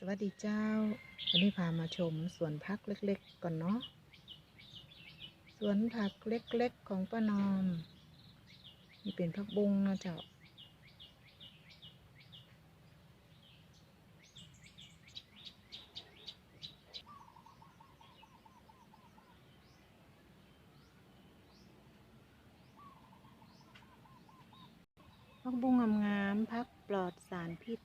สวัสดีเจ้า วันนี้พามาชมสวนพักเล็กๆ ก่อนเนาะ สวนผักเล็กๆ ของป้านอม นี่เป็นผักบุ้งนะเจ้า ผักบุ้งงามๆผักปลอดสารพิษ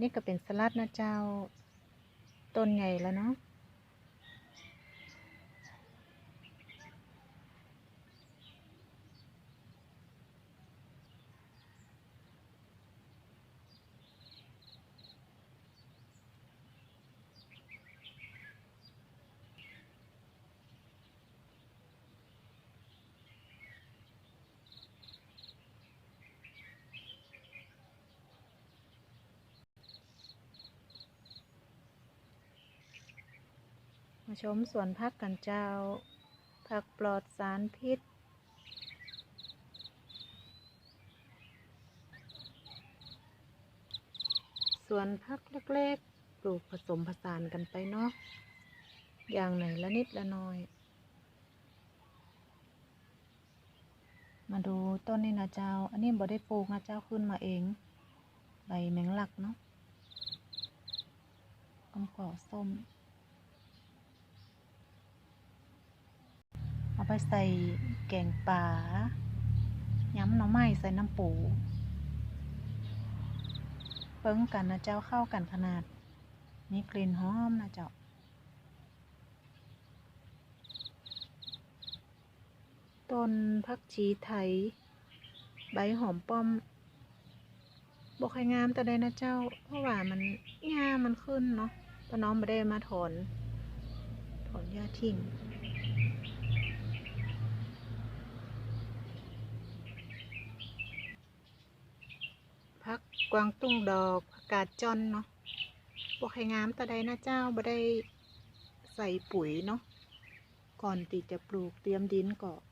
นี่ก็เป็นสลัดนะเจ้า ต้นใหญ่แล้วเนาะ มาชมสวนพักกันเจ้า ผักปลอดสารพิษ สวนพักเล็กๆ ปลูกผสมผสานกันไปเนาะ อย่างไหนละนิดละน้อย มาดูต้นนี้นะเจ้า อันนี้บ่ได้ปลูกนะเจ้าขึ้นมาเอง ใบแมงลักเนาะกำก่อส้ม เอา ไปใส่แกงป่าย้ำหน่อไม้ใส่น้ำปูเปิ้งกันนะเจ้าเข้ากันขนาดมีกลิ่นหอมนะเจ้าต้นพักชีไทย ใบหอมป้อมบกใครงามแต่ใดนะเจ้า เพราะว่ามันหญ้ามันขึ้นเนาะป้าน้องไม่ได้มาถอน ถอนหญ้าทิ้ง พั กวางตุ้งดอกผักกาดจอนเนาะบกไข่งามตะใดนะเจ้าบ่ได้ใส่ปุ๋ยเนาะ ก่อนติจะปลูกเตรียมดินก่อน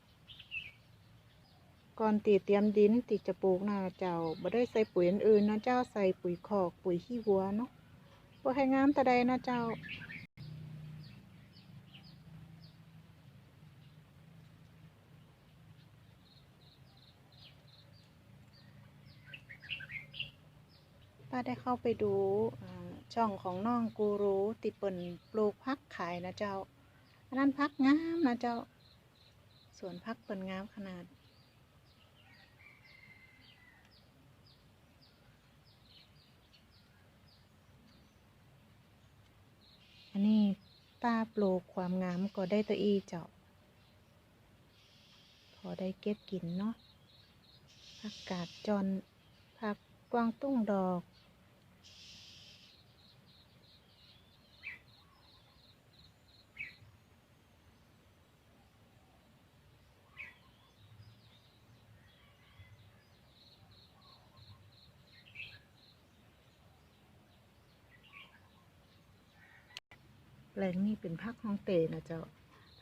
ก่อนติเตรียมดินติจะปลูกนะเจ้าบ่ได้ใส่ปุ๋ยอื่นนะเจ้าใส่ปุ๋ยคอกปุ๋ยขี้วัวเนาะบวกไข่งามตะใดนะเจ้า ป้าได้เข้าไปดูช่องของน้องกูรูติเปิ่นปลูกพักขายนะเจ้าอันนั้นพักงามนะเจ้าสวนพักเปิ่นงามขนาด อันนี้ป้าปลูกความงามก็ได้ตัวอีเจ้าพอได้เก็บกินเนาะผักกาดจอนผักกวางตุ้งดอก แปลงนี้เป็นพักฮ่องเตนะเจ้า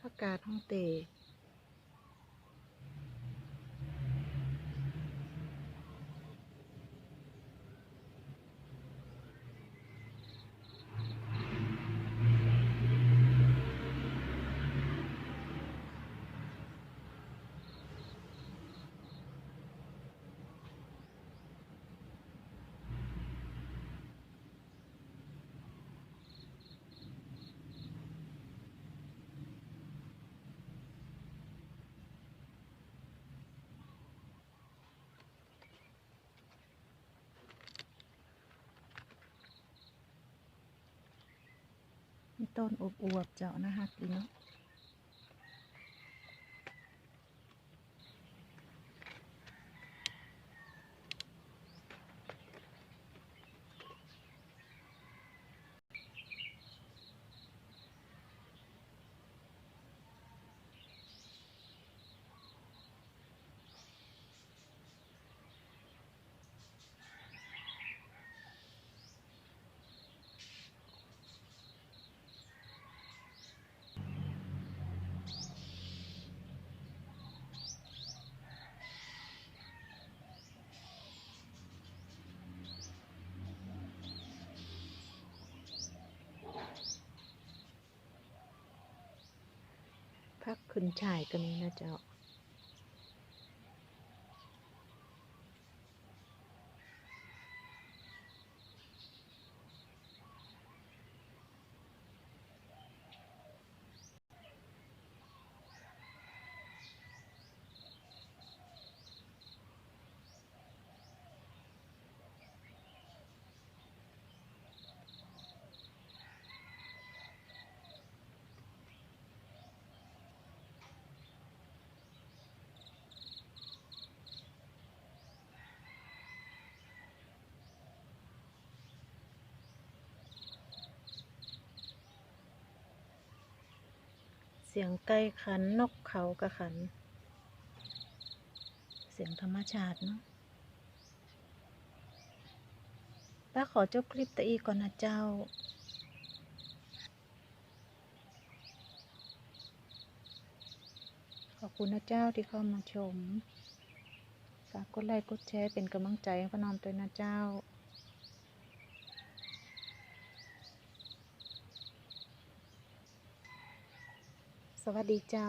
พักกาดฮ่องเต ต้นอบอวบๆเจ้านะคะกินเน ขึ้นฉายก็มีนะเจ้า สียงไก่ขันนกเขากระขัน เสียงธรรมชาติเนาะป้าขอจบคลิปตะอีก่อนนะเจ้าขอบคุณนะเจ้าที่เข้ามาชม ฝากกดไลค์กดแชร์เป็นกำลังใจให้พระนอมด้วนะเจ้า สวัสดีเจ้า